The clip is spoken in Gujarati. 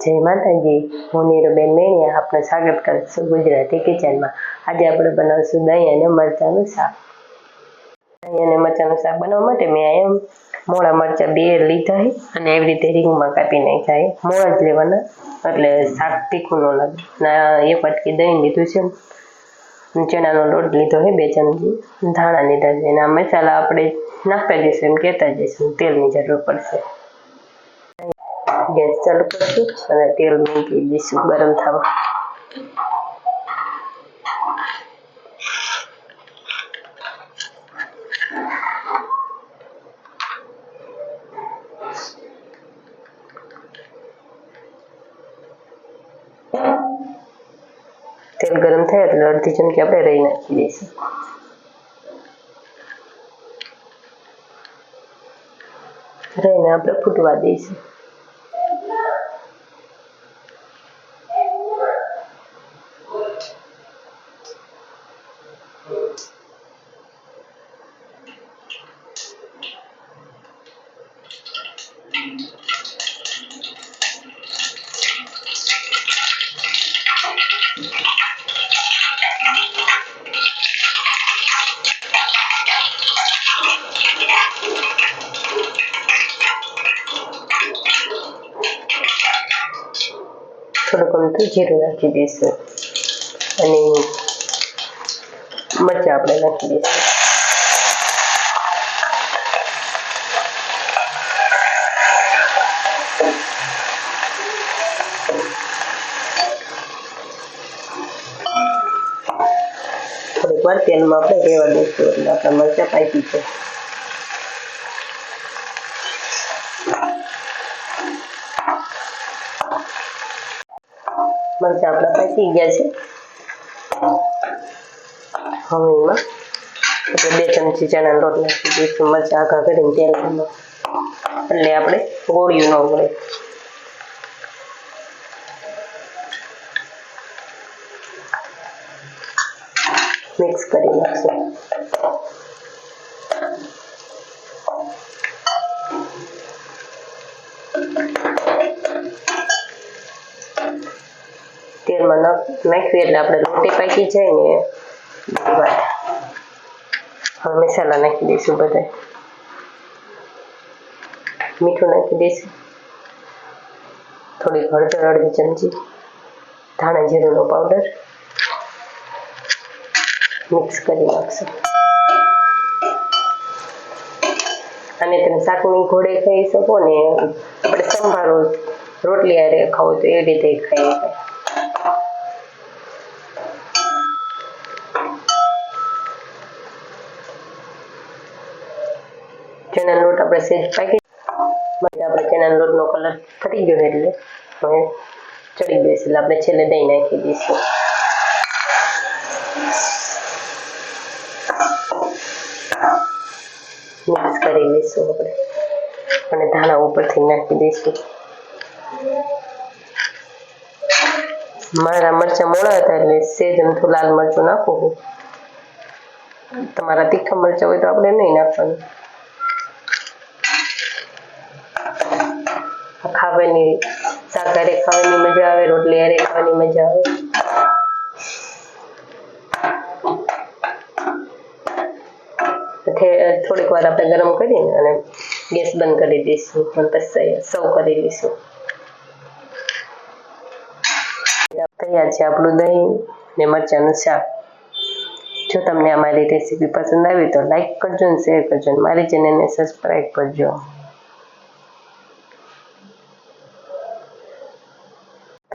જય માતાજી હું નીરુબેન મેણિયા આપનું સ્વાગત કરું છું ગુજરાતી કિચનમાં. આજે આપણે બનાવશું દહીં અને મરચાંનું શાક. દહીં અને મરચાંનું શાક બનાવવા માટે મેં એમ મોળા મરચાં બે લીધા છે અને એવી રીતે રીંગમાં કાપી નાખ્યા છે મોળા જ લેવાના, એટલે શાક તીખું ન લાગે. ના, એક વાટકી દહીં લીધું છે. અને ચણાનો લોટ લીધો છે બે ચમચી. ધાણા લીધા છે. અને આ મસાલા આપણે નાખતા જઈશું એમ કહેતા જઈશું. તેલની જરૂર પડશે. ગેસ ચાલુ કરશું અને તેલ મૂકી દઈશું ગરમ થવા. તેલ ગરમ થાય એટલે અડધી ચમચી આપણે રહી નાખી દઈશું. રહીને આપણે ફૂટવા દઈશું. થોડુંક અમથું જીરું નાખી દઈશું. અને મરચાં આપણે નાખી દઈશું. થોડીક વાર તેલમાં આપણે રહેવા દઈશું એટલે આપણા મરચાં પાકી છે. મરચાં આપણા પાકી ગયા છે. હવે એમાં આપણે બે ચમચી ચણા લોટ નાખી દઈશું, મરચાં આખા કરીને તેલ એટલે આપણે ગોળિયું ન મળે મિક્સ કરી નાખશું. તેલમાં નાખીએ એટલે આપણે રોટી પાકી જાય ને મસાલા નાખી દઈશું બધા મીઠું નાખી દઈશું. થોડી હળદર અડધી ચમચી. ધાણા જીરુંનો પાવડર મિક્સ કરી નાખશું. અને તમે શાકની ઘોડે ખાઈ શકો ને, આપણે સંભારો રોટલી આરે ખાવું તો એ રીતે ખાઈ શકાય. ચણા લોટ આપણે સેજ પાકી આપણે ચણા લોટનો કલર ફરી ગયો એટલે હવે ચડી ગયો એટલે આપણે છેલ્લે દહીં નાખી દઈશું. મિક્સ કરી લઈશું આપણે અને ધાણા ઉપરથી નાખી દઈશું. મારા મરચાં મોડા હતા એટલે સેજ અમથું લાલ મરચું નાખવું તમારા તીખા મરચાં હોય તો આપણે નહીં નાખવાનું. ખાવાની શાક હારે ખાવાની મજા આવે, રોટલી હારે ખાવાની મજા આવે. થોડીક વાર આપણે ગરમ કરીને અને ગેસ બંધ કરી દઈશું. અને પછી સર્વ કરી દઈશું તૈયાર છે આપણું દહીં ને મરચાંનું શાક. જો તમને અમારી રેસીપી પસંદ આવી તો લાઈક કરજો અને શેર કરજો અને મારી ચેનલને સબસ્ક્રાઈબ કરજો.